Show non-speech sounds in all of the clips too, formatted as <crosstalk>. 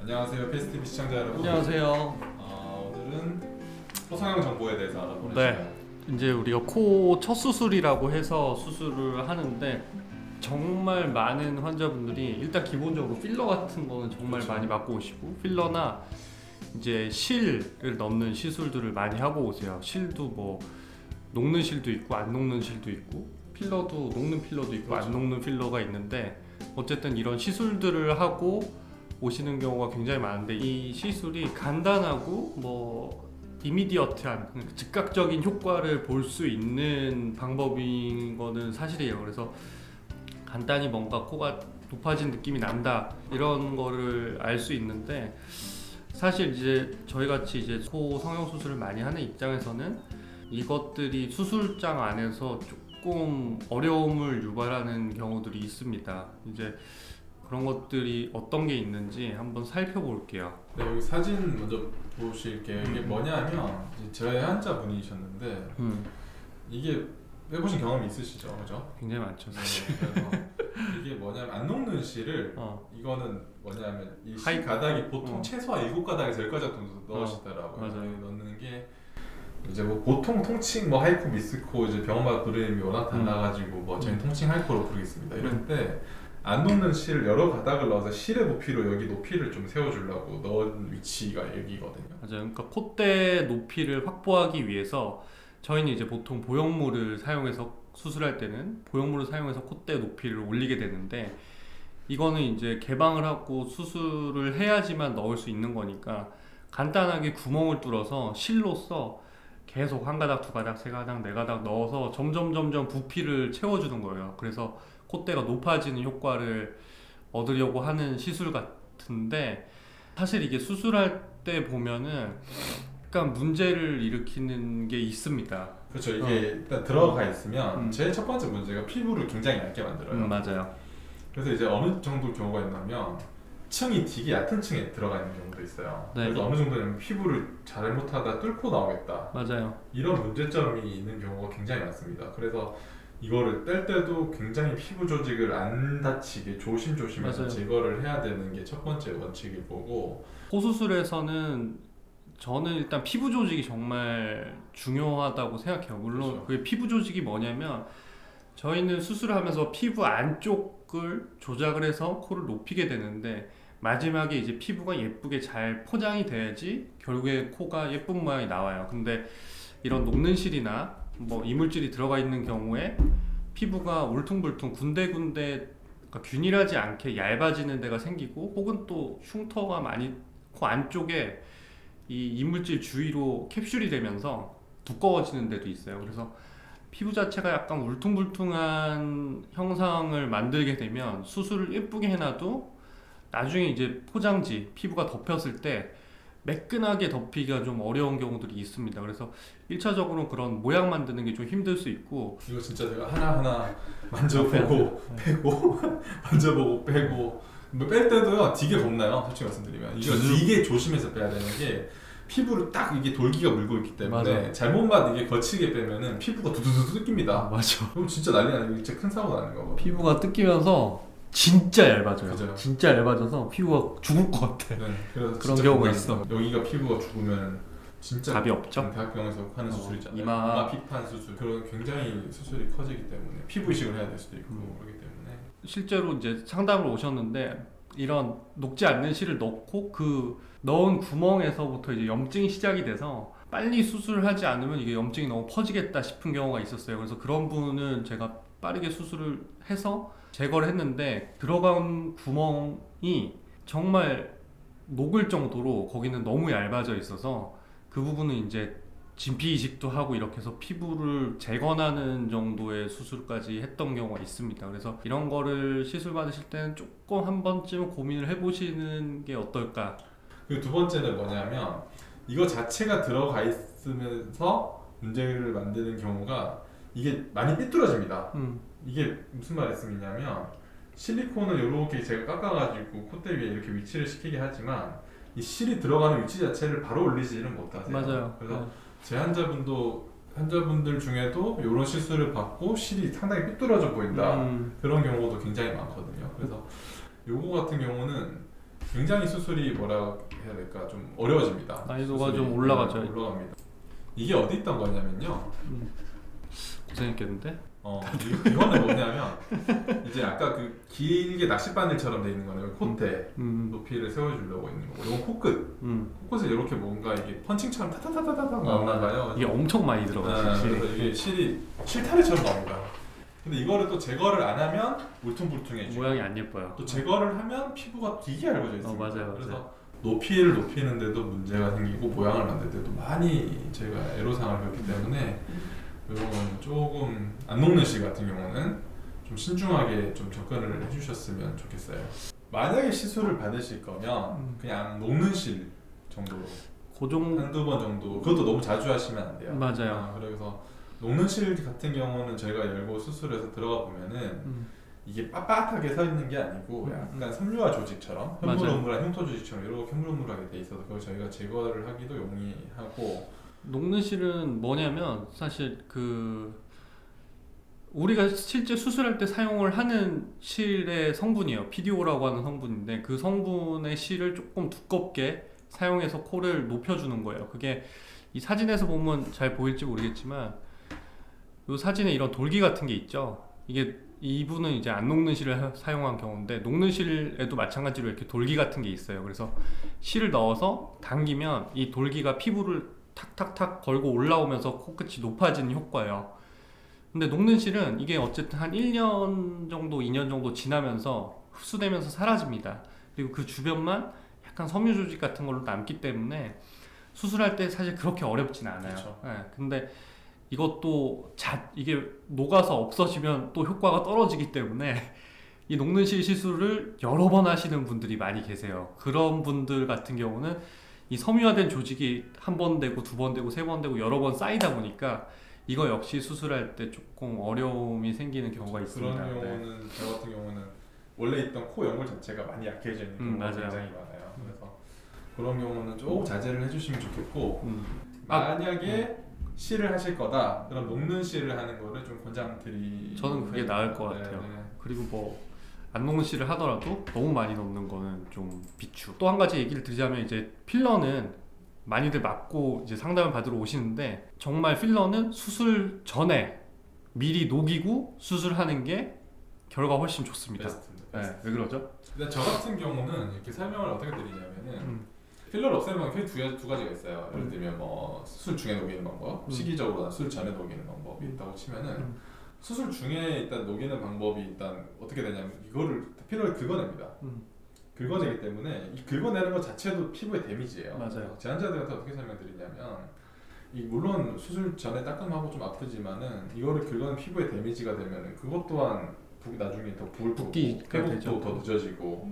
안녕하세요 페스티브 시청자 여러분. 안녕하세요. 아, 오늘은 소상형 정보에 대해서 알아보는 네. 시간. 이제 우리가 코 첫 수술이라고 해서 수술을 하는데 정말 많은 환자분들이 일단 기본적으로 필러 같은 거는 정말 그렇죠. 많이 맞고 오시고 필러나 이제 실을 넣는 시술들을 많이 하고 오세요. 실도 뭐 녹는 실도 있고 안 녹는 실도 있고 필러도 녹는 필러도 있고 안 그렇죠. 녹는 필러가 있는데 어쨌든 이런 시술들을 하고 오시는 경우가 굉장히 많은데 이 시술이 간단하고 뭐 이미디어트한 즉각적인 효과를 볼 수 있는 방법인 거는 사실이에요. 그래서 간단히 뭔가 코가 높아진 느낌이 난다 이런 거를 알 수 있는데 사실 이제 저희 같이 이제 코 성형 수술을 많이 하는 입장에서는 이것들이 수술장 안에서 조금 어려움을 유발하는 경우들이 있습니다. 이제 그런 것들이 어떤 게 있는지 한번 살펴볼게요. 네, 여기 사진 먼저 보실게요. 이게 음. 뭐냐면 저희 환자 분이셨는데 음, 이게 해보신 경험이 있으시죠, 그죠? 굉장히 많죠. 네, 그래서 이게 뭐냐면 안 녹는 실을 어, 이거는 뭐냐면 이 하이- 실 가닥이 보통 어. 최소한 일곱 가닥에서 열 가닥 정도 넣으시더라고요. 여기 넣는 게 이제 뭐 보통 통칭 뭐 하이코 미스코 이제 병원마다 부르는 워낙 음. 달라가지고 뭐 저희 는 통칭 하이코로 부르겠습니다. 이런데 안 녹는 실을 여러 가닥을 넣어서 실의 높이로 여기 높이를 좀 세워주려고 넣은 위치가 여기거든요. 맞아요. 그러니까 콧대 높이를 확보하기 위해서 저희는 이제 보통 보형물을 사용해서 수술할 때는 보형물을 사용해서 콧대 높이를 올리게 되는데 이거는 이제 개방을 하고 수술을 해야지만 넣을 수 있는 거니까 간단하게 구멍을 뚫어서 실로써 계속 한 가닥, 두 가닥, 세 가닥, 네 가닥 넣어서 점점 점점 부피를 채워주는 거예요. 그래서 콧대가 높아지는 효과를 얻으려고 하는 시술 같은데 사실 이게 수술할 때 보면은 약간 문제를 일으키는 게 있습니다. 그렇죠. 이게 일단 들어가 있으면 음. 제일 첫 번째 문제가 피부를 굉장히 얇게 만들어요. 음, 맞아요. 그래서 이제 어느 정도 경우가 있냐면 층이 되게 얕은 층에 들어가 있는 경우도 있어요. 네. 그래서 어느 정도냐면 피부를 잘못하다 뚫고 나오겠다. 맞아요. 이런 문제점이 있는 경우가 굉장히 많습니다. 그래서 이거를 뗄 때도 굉장히 피부 조직을 안 다치게 조심조심해서 맞아요. 제거를 해야 되는 게 첫 번째 원칙일 거고 호수술에서는 저는 일단 피부 조직이 정말 중요하다고 생각해요. 물론 그렇죠. 그 피부 조직이 뭐냐면 저희는 수술을 하면서 피부 안쪽 을 조작을 해서 코를 높이게 되는데 마지막에 이제 피부가 예쁘게 잘 포장이 돼야지 결국에 코가 예쁜 모양이 나와요. 근데 이런 녹는 실이나 뭐 이물질이 들어가 있는 경우에 피부가 울퉁불퉁 군데군데 그러니까 균일하지 않게 얇아지는 데가 생기고 혹은 또 흉터가 많이 코 안쪽에 이 이물질 주위로 캡슐이 되면서 두꺼워지는 데도 있어요. 그래서 피부 자체가 약간 울퉁불퉁한 형상을 만들게 되면 수술을 예쁘게 해놔도 나중에 이제 포장지 피부가 덮였을 때 매끈하게 덮기가 좀 어려운 경우들이 있습니다. 그래서 1차적으로 그런 모양 만드는 게 좀 힘들 수 있고 이거 진짜 제가 하나하나 <laughs> 만져보고 빼고 <laughs> 만져보고 빼고 뭐 뺄 때도요 되게 겁나요 솔직히 말씀드리면 이거 주름. 되게 조심해서 빼야 되는 게 피부를 딱 이게 돌기가 물고 있기 때문에 맞아. 잘못만 이게 거치게 빼면은 피부가 두두두두 뜯깁니다 맞아. 그럼 진짜 난리 나는 진짜 큰 사고 나는 거거든요 피부가 뜯기면서 진짜 얇아져요. 맞아요. 진짜 얇아져서 피부가 죽을 것 같아. 네, 그래서 그런 진짜 경우가 겁납니다. 여기가 피부가 죽으면 진짜 답이 없죠. 대학병원에서 하는 어, 수술이잖아요 이마- 피판 수술 그런 굉장히 수술이 커지기 때문에 피부 이식을 해야 될 수도 있고 음. 그렇기 때문에 실제로 이제 상담을 오셨는데 이런 녹지 않는 실을 넣고 그 넣은 구멍에서부터 이제 염증이 시작이 돼서 빨리 수술을 하지 않으면 이게 염증이 너무 퍼지겠다 싶은 경우가 있었어요. 그래서 그런 분은 제가 빠르게 수술을 해서 제거를 했는데 들어간 구멍이 정말 녹을 정도로 거기는 너무 얇아져 있어서 그 부분은 이제 진피 이식도 하고 이렇게 해서 피부를 재건하는 정도의 수술까지 했던 경우가 있습니다. 그래서 이런 거를 시술 받으실 때는 조금 한 번쯤 고민을 해보시는 게 어떨까. 그리고 두 번째는 뭐냐면 이거 자체가 들어가 있으면서 문제를 만드는 경우가 이게 많이 삐뚤어집니다. 음, 이게 무슨 말씀이냐면 실리콘을 이렇게 제가 깎아가지고 콧대 위에 이렇게 위치를 시키게 하지만 이 실이 들어가는 위치 자체를 바로 올리지는 못하세요. 맞아요. 그래서 네. 제 환자분도 환자분들 중에도 이런 시술을 받고 실이 상당히 삐뚤어져 보인다. 음, 그런 경우도 굉장히 많거든요. 그래서 요거 같은 경우는 굉장히 수술이 뭐라 해야 될까 좀 어려워집니다. 난이도가 수술이. 좀 올라가죠. 네, 올라갑니다. 이게 어디 있던 거냐면요. 음. 고생했겠는데? 어, 이- 이거는 뭐냐면 이제 아까 그 길게 낚싯바늘처럼 돼 있는 거는 콧대 음, 높이를 세워주려고 있는 거고 이건 코끝 음. 코끝에 이렇게 뭔가 이게 펀칭처럼 타타타타타 어, 나오나 봐요. 이게 엄청 많이. 아, 사실. 그래서 이게 실이 실타래처럼 나옵니다. 근데 이거를 또 제거를 안 하면 울퉁불퉁해지고 모양이 안 예뻐요. 또 제거를 하면 피부가 되게 얇아져 있습니다. 어, 맞아요, 그래서. 높이를 높이는데도 문제가 생기고 모양을 만들 때도 많이 제가 애로사항을 겪기 때문에 이건 조금 안 녹는 실 같은 경우는 좀 신중하게 좀 접근을 해주셨으면 좋겠어요. 만약에 시술을 받으실 거면 음. 그냥 녹는 실 정도로 고정 한두 번 정도 그것도 너무 자주 하시면 안 돼요. 맞아요. 아, 그래서 녹는 실 같은 경우는 저희가 열고 수술해서 들어가 보면은 음, 이게 빳빳하게 서 있는 게 아니고 음, 약간 섬유화 조직처럼 맞아요. 흐물흐물한 흉터 조직처럼 이렇게 흐물흐물하게 돼 있어서 그걸 저희가 제거를 하기도 용이하고 녹는 실은 뭐냐면 사실 그 우리가 실제 수술할 때 사용을 하는 실의 성분이에요. PDO라고 하는 성분인데 그 성분의 실을 조금 두껍게 사용해서 코를 높여주는 거예요. 그게 이 사진에서 보면 잘 보일지 모르겠지만 이 사진에 이런 돌기 같은 게 있죠. 이게 이분은 이제 안 녹는 실을 하- 사용한 경우인데 녹는 실에도 마찬가지로 이렇게 돌기 같은 게 있어요. 그래서 실을 넣어서 당기면 이 돌기가 피부를 탁탁탁 걸고 올라오면서 코끝이 높아지는 효과예요. 근데 녹는 실은 이게 어쨌든 한 1년 정도, 2년 정도 지나면서 흡수되면서 사라집니다. 그리고 그 주변만 약간 섬유 조직 같은 걸로 남기 때문에 수술할 때 사실 그렇게 어렵진 않아요. 그쵸. 예, 근데 이것도 자, 이게 녹아서 없어지면 또 효과가 떨어지기 때문에 이 녹는 실 시술을 여러 번 하시는 분들이 많이 계세요. 그런 분들 같은 경우는 이 섬유화된 조직이 한 번 되고 두 번 되고 세 번 되고 여러 번 쌓이다 보니까 이거 역시 수술할 때 조금 어려움이 생기는 경우가 있습니다. 그런 네. 경우는 저 같은 경우는 원래 있던 코 연골 자체가 많이 약해져 있는 음, 경우가 맞아요. 굉장히 많아요. 그래서 그런 경우는 조금 자제를 해주시면 좋겠고 음. 아, 만약에 실을 하실 거다 그럼 녹는 실을 하는 거를 좀 권장드리. 저는 그게 나을 것 네, 같아요. 네. 그리고 뭐 안 녹는 실을 하더라도 너무 많이 넣는 거는 좀 비추. 또 한 가지 얘기를 드리자면 이제 필러는 많이들 맞고 이제 상담을 받으러 오시는데 정말 필러는 수술 전에 미리 녹이고 수술하는 게 결과 훨씬 좋습니다. 베스트입니다. 네, 왜 그러죠? 근데 저 같은 경우는 이렇게 설명을 어떻게 드리냐면은 음. 필러를 없애는 방법이 두, 두 가지가 있어요. 예를 음. 들면 뭐 수술 중에 녹이는 방법, 음. 시기적으로나 수술 전에 녹이는 방법이 있다고 치면은 음. 수술 중에 일단 녹이는 방법이 일단 어떻게 되냐면 이거를 필러를 긁어냅니다. 음. 긁어내기 때문에 이 긁어내는 것 자체도 피부에 데미지예요. 맞아요. 제한자들한테 어떻게 설명드리냐면 이 물론 수술 전에 따끔하고 좀 아프지만은 이거를 긁어낸 피부에 데미지가 되면은 그것 또한 부- 나중에 더 붓기가 회복도 되죠. 더 늦어지고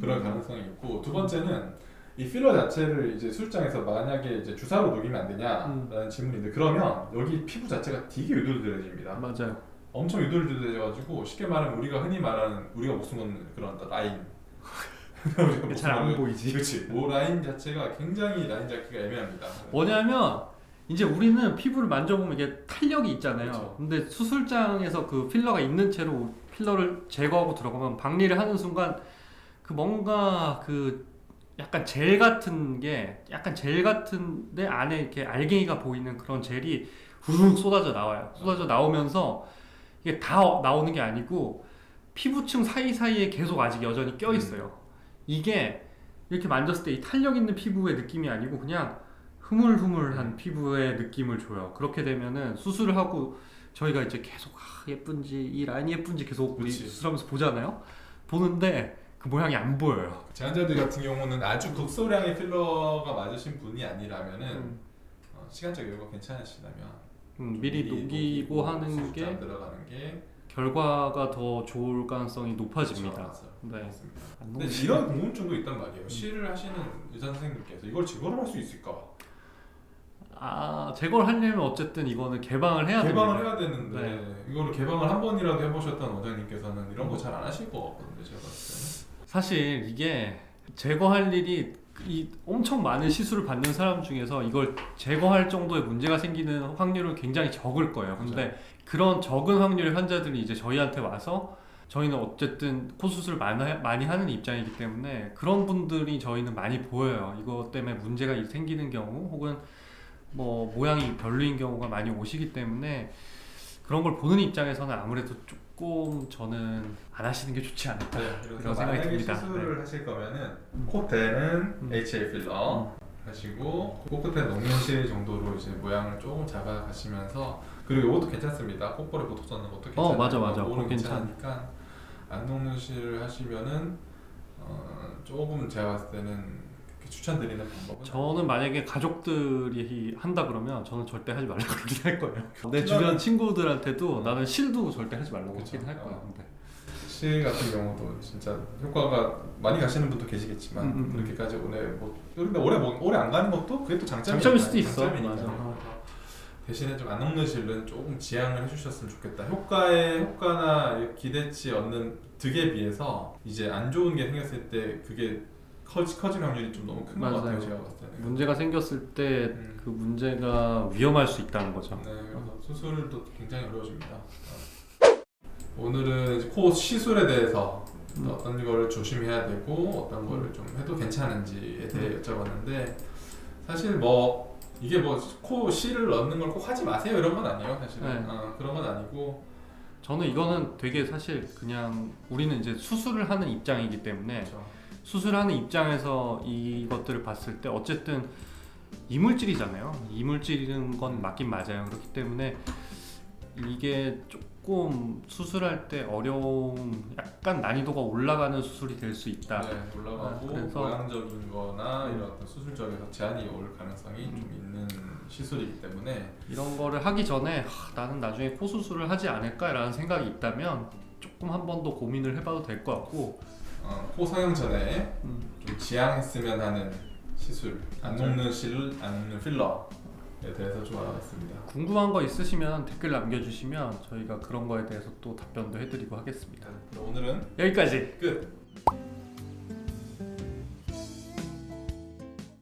그럴 가능성이 있고 두 번째는 이 필러 자체를 이제 술장에서 만약에 이제 주사로 녹이면 안 되냐라는 음. 질문인데 그러면 여기 피부 자체가 되게 유들유들해집니다. 맞아요. 엄청 유들유들해져가지고 쉽게 말하면 우리가 흔히 말하는 우리가 목숨 거는 그런 라인 <laughs> 잘 안 보이지. 그렇지 모 라인 자체가 굉장히 라인 잡기가 애매합니다. 뭐냐면 이제 우리는 피부를 만져보면 이게 탄력이 있잖아요. 그렇죠. 근데 수술장에서 그 필러가 있는 채로 필러를 제거하고 들어가면 박리를 하는 순간 그 뭔가 그 약간 젤 같은 게 약간 젤 같은데 안에 이렇게 알갱이가 보이는 그런 젤이 후룩 쏟아져 나와요. 쏟아져 나오면서 이게 다 나오는 게 아니고 피부층 사이사이에 계속 아직 여전히 껴 있어요. 이게 이렇게 만졌을 때 이 탄력 있는 피부의 느낌이 아니고 그냥 흐물흐물한 피부의 느낌을 줘요. 그렇게 되면은 수술을 하고 저희가 이제 계속 아, 예쁜지 이 라인이 예쁜지 계속 우리. 수술하면서 보잖아요. 보는데 그 모양이 안 보여요. 제한자들 같은 경우는 아주 극소량의 필러가 맞으신 분이 아니라면은 음, 어, 시간적 여유가 괜찮으시다면 음, 미리 녹이고 하는 수술장 게 들어가는 게 결과가 더 좋을 가능성이 높아집니다. 그렇죠. 네. 맞습니다. 안 근데 녹으시- 이런 궁금증도 있단 말이에요. 실을 하시는 의사 선생님께서 이걸 제거를 할 수 있을까? 아 제거를 하려면 어쨌든 이거는 개방을 해야 개방을 됩니다. 해야 되는데 네. 이거를 개방을 한 번이라도 해보셨던 원장님께서는 이런 거 잘 안 하실 것 같거든요. 제가 봤을 사실 이게 제거할 일이 이 엄청 많은 시술을 받는 사람 중에서 이걸 제거할 정도의 문제가 생기는 확률은 굉장히 적을 거예요. 근데 그런 적은 확률의 환자들이 이제 저희한테 와서 저희는 어쨌든 코 수술 많이, 많이 하는 입장이기 때문에 그런 분들이 저희는 많이 보여요. 이것 때문에 문제가 생기는 경우 혹은 뭐 모양이 별로인 경우가 많이 오시기 때문에 그런 걸 보는 입장에서는 아무래도 조금 저는 안 하시는 게 좋지 않을까. 네, 그런 그래서 생각이 만약에 듭니다. 시술을 하실 거면은 음. 콧대는 음. HA 필러 하시고 코끝에 녹는실 정도로 이제 모양을 조금 잡아 가시면서 그리고 이것도 괜찮습니다. 콧볼에 보톡스 넣는 것도 괜찮아요. 어, 맞아, 맞아. 그거. 괜찮으니까 안 녹는실 하시면은 어, 조금 제가 봤을 때는 추천드리는 방법은 저는 만약에 가족들이 한다 그러면 저는 절대 하지 말라고 <laughs> 그러긴 할 거예요. 내 주변 친구들한테도 음. 나는 실도 절대 하지 말라고 그쵸. 하긴 할 거야. 어. 근데. 실 같은 경우도 진짜 효과가 많이 가시는 분도 계시겠지만 음, 음, 음. 그렇게까지 오래 뭐 근데 오래 뭐, 오래 안 가는 것도 그게 또 장점이 장점일 수도 있어. 장점이니까. 맞아. 어. 대신에 좀 안 녹는 실은 조금 지양을 해주셨으면 좋겠다. 효과에 효과나 기대치 얻는 득에 비해서 이제 안 좋은 게 생겼을 때 그게 커지, 커질 확률이 좀 너무 큰 것 맞아요. 같아요. 제가 봤을 때는. 문제가 생겼을 때 음. 그 문제가 위험할 수 있다는 거죠. 네, 그래서 수술도 굉장히 어려워집니다. 어. 오늘은 이제 코 시술에 대해서 음. 어떤 거를 조심해야 되고 어떤 거를 좀 해도 괜찮은지에 대해 음. 여쭤봤는데 사실 뭐 이게 뭐 코 실을 넣는 걸 꼭 하지 마세요 이런 건 아니에요 사실은 네. 어, 그런 건 아니고 저는 이거는 되게 사실 그냥 우리는 이제 수술을 하는 입장이기 때문에 그렇죠. 수술하는 입장에서 이것들을 봤을 때 어쨌든 이물질이잖아요. 이물질인 건 맞긴 맞아요. 그렇기 때문에 이게 조금 수술할 때 어려움, 약간 난이도가 올라가는 수술이 될 수 있다. 네, 올라가고 아, 그래서- 모양적인 거나 음. 이런 어떤 수술적에서 제한이 올 가능성이 음. 좀 있는 시술이기 때문에 이런 거를 하기 전에 하, 나는 나중에 코 수술을 하지 않을까라는 생각이 있다면 조금 한 번 더 고민을 해봐도 될 것 같고 어, 코 성형 전에 음, 좀 지양했으면 하는 시술 안. 녹는 실, 안 녹는 필러에 대해서 좀 알아봤습니다. 궁금한 거 있으시면 댓글 남겨주시면 저희가 그런 거에 대해서 또 답변도 해드리고 하겠습니다. 그럼 오늘은 여기까지 끝.